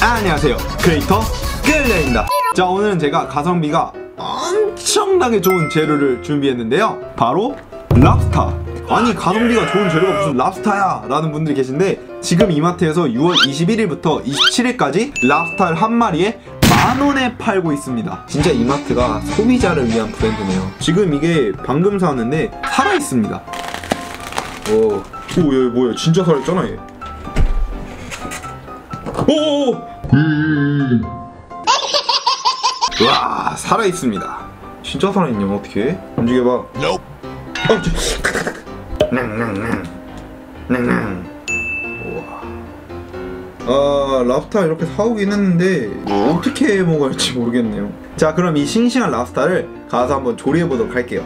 안녕하세요. 크리에이터 끌레입니다. 자 오늘은 제가 가성비가 엄청나게 좋은 재료를 준비했는데요. 바로 랍스타. 아니 가성비가 좋은 재료가 무슨 랍스타야? 라는 분들이 계신데 지금 이마트에서 6월 21일부터 27일까지 랍스타를 한 마리에 만원에 팔고 있습니다. 진짜 이마트가 소비자를 위한 브랜드네요. 지금 이게 방금 사왔는데 살아있습니다. 오, 오, 얘 뭐야? 진짜 살아있잖아, 얘. 오! 와, 살아 있습니다. 진짜 살아 있냐, 어떻게? 움직여봐. 어, 저... 낭낭낭. 낭낭. 우와. 아, 랍스타 이렇게 사오긴 했는데 어떻게 할지 모르겠네요. 자, 그럼 이 싱싱한 랍스타를 가서 한번 조리해 보도록 할게요.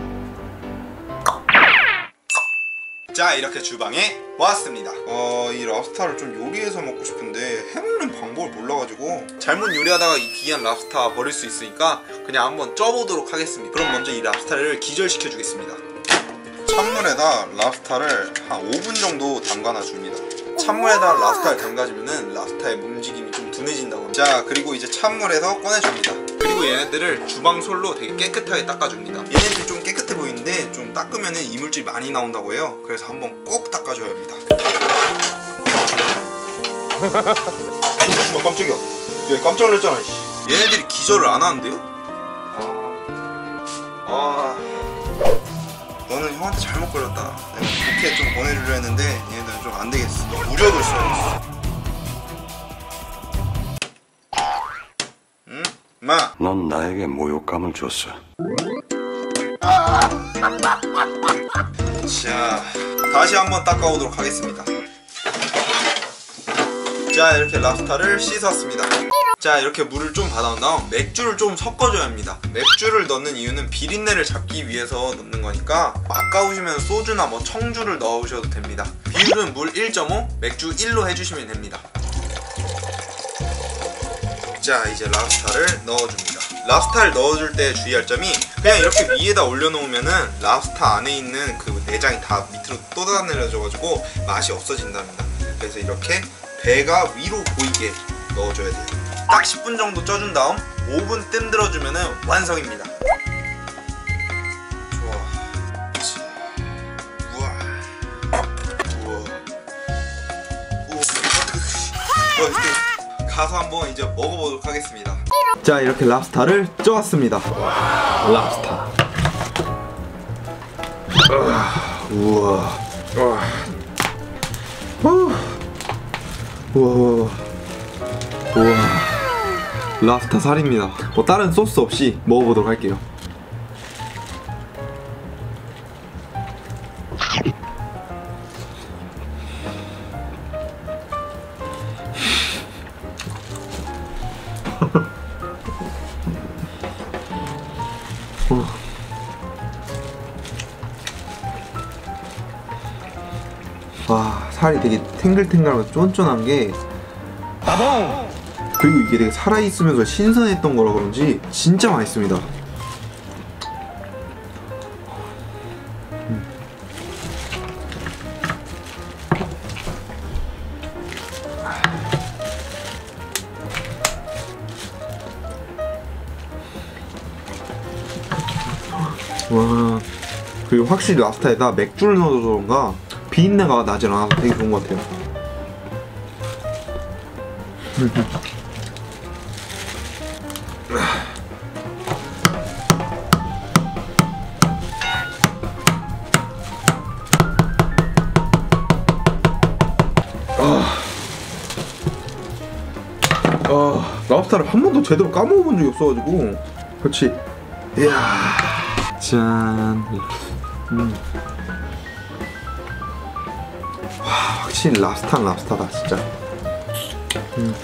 자 이렇게 주방에 왔습니다. 어, 이 랍스타를 좀 요리해서 먹고 싶은데 해먹는 방법을 몰라가지고 잘못 요리하다가 이 귀한 랍스타 버릴 수 있으니까 그냥 한번 쪄보도록 하겠습니다. 그럼 먼저 이 랍스타를 기절시켜 주겠습니다. 찬물에다 랍스타를 한 5분 정도 담가놔 줍니다 찬물에다 랍스타를 담가주면은 랍스타의 움직임이 좀 둔해진다고 합니다. 자 그리고 이제 찬물에서 꺼내줍니다. 그리고 얘네들을 주방솔로 되게 깨끗하게 닦아줍니다. 얘네들 좀 깨끗해 보이는데 좀 닦으면 이물질 많이 나온다고 해요. 그래서 한번 꼭 닦아줘야 합니다. 어, 깜짝이야. 얘 깜짝 놀랐잖아 씨. 얘네들이 기절을 안 하는데요? 아. 너는 형한테 잘못 걸렸다. 내가 좋게 좀 보내주려 했는데 얘네들은 좀 안 되겠어 무력을 써야겠어 응? 마 넌 나에게 모욕감을 줬어. 자, 다시 한번 닦아오도록 하겠습니다. 자, 이렇게 랍스타를 씻었습니다. 자, 이렇게 물을 좀 받아온 다음 맥주를 좀 섞어줘야 합니다. 맥주를 넣는 이유는 비린내를 잡기 위해서 넣는 거니까 아까우시면 소주나 뭐 청주를 넣으셔도 됩니다. 비율은 물 1.5, 맥주 1로 해주시면 됩니다. 자, 이제 랍스타를 넣어줍니다. 랍스타를 넣어줄 때 주의할 점이 그냥 이렇게 위에다 올려놓으면은 랍스타 안에 있는 그 내장이 다 밑으로 쏟아내려져가지고 맛이 없어진답니다. 그래서 이렇게 배가 위로 보이게 넣어줘야 돼요. 딱 10분 정도 쪄준 다음 5분 뜸들어주면은 완성입니다. 좋아. 자, 우와. 우와. 우와. 어, 이제 가서 한번 이제 먹어보도록 하겠습니다. 자 이렇게 랍스타를 쪄왔습니다. 랍스타. 우와. 우와. 우와. 우와. 랍스타 살입니다. 뭐 다른 소스 없이 먹어보도록 할게요. 와 살이 되게 탱글탱글하고 쫀쫀한 게 그리고 이게 되게 살아있으면서 신선했던 거라 그런지 진짜 맛있습니다 음. 와 그리고 확실히 랍스타에다 맥주를 넣어서 그런가 비린내가 나질 않아서 되게 좋은 것 같아요. 아, 랍스타를 한 번도 제대로 까먹어본 적이 없어가지고 그렇지 이야 짠 음. 확실히 랍스타는 랍스타다 진짜 음.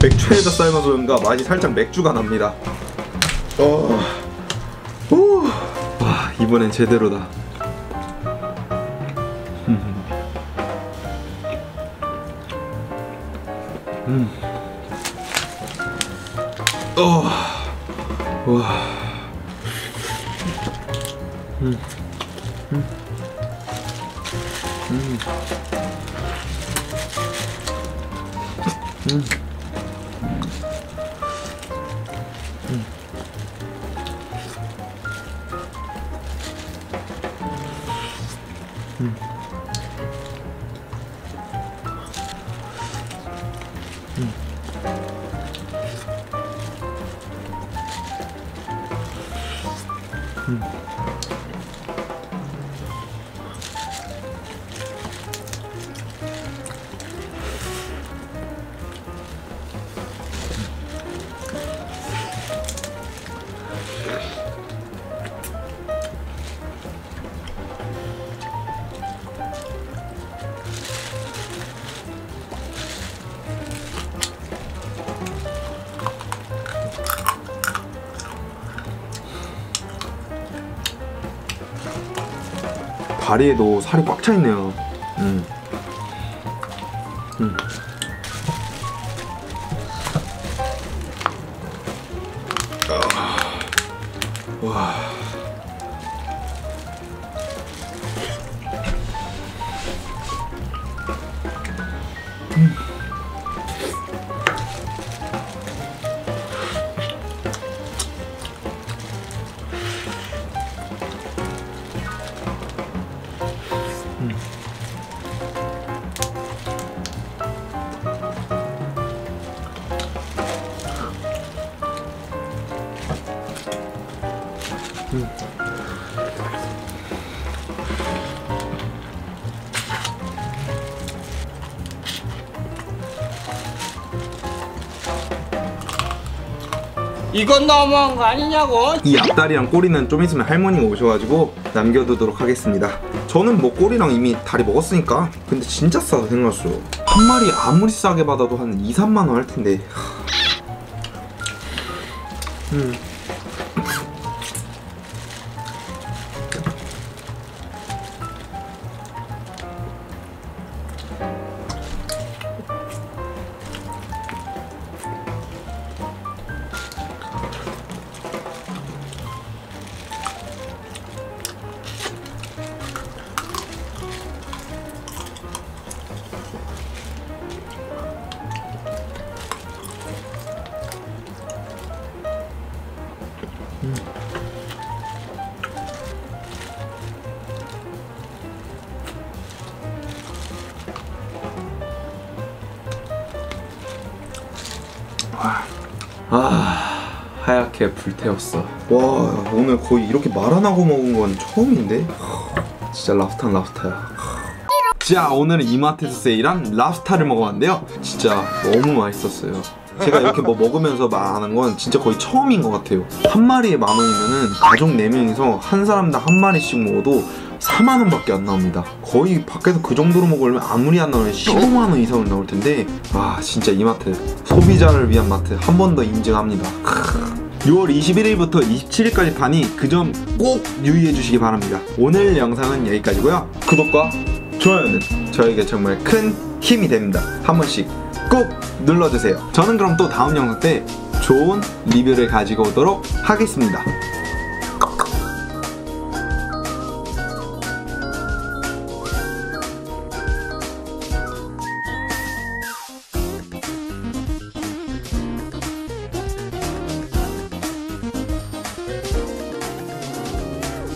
맥주에다 삶아서 그런가 맛이 살짝 맥주가 납니다 어. 오. 와 이번엔 제대로다 음. 음. 어. 와. 음. 음. 음. 다리에도 살이 꽉 차 있네요. 음. 음. 아. 와. 이건 너무한 거 아니냐고? 이 앞다리랑 꼬리는 좀 있으면 할머니가 오셔가지고 남겨두도록 하겠습니다. 저는 뭐 꼬리랑 이미 다리 먹었으니까. 근데 진짜 싸다 생각했어요. 한 마리 아무리 싸게 받아도 한 2, 3만 원 할 텐데. 음. 아 하얗게 불태웠어. 와 오늘 거의 이렇게 말 안 하고 먹은 건 처음인데? 하, 진짜 랍스타는 랍스타야. 자 오늘은 이마트에서 세일한 랍스타를 먹어봤는데요. 진짜 너무 맛있었어요. 제가 이렇게 뭐 먹으면서 말하는 건 진짜 거의 처음인 것 같아요. 한 마리에 만 원이면은 가족 4명이서 한 사람당 한 마리씩 먹어도 4만 원 밖에 안 나옵니다. 거의 밖에서 그 정도로 먹으려면 아무리 안 나오면 15만 원 이상은 나올 텐데 아 진짜 이 마트 소비자를 위한 마트 한 번 더 인증합니다. 크으. 6월 21일부터 27일까지 파니 그 점 꼭 유의해 주시기 바랍니다. 오늘 영상은 여기까지고요. 구독과 좋아요는 저에게 정말 큰 힘이 됩니다. 한 번씩 꼭 눌러주세요. 저는 그럼 또 다음 영상 때 좋은 리뷰를 가지고 오도록 하겠습니다.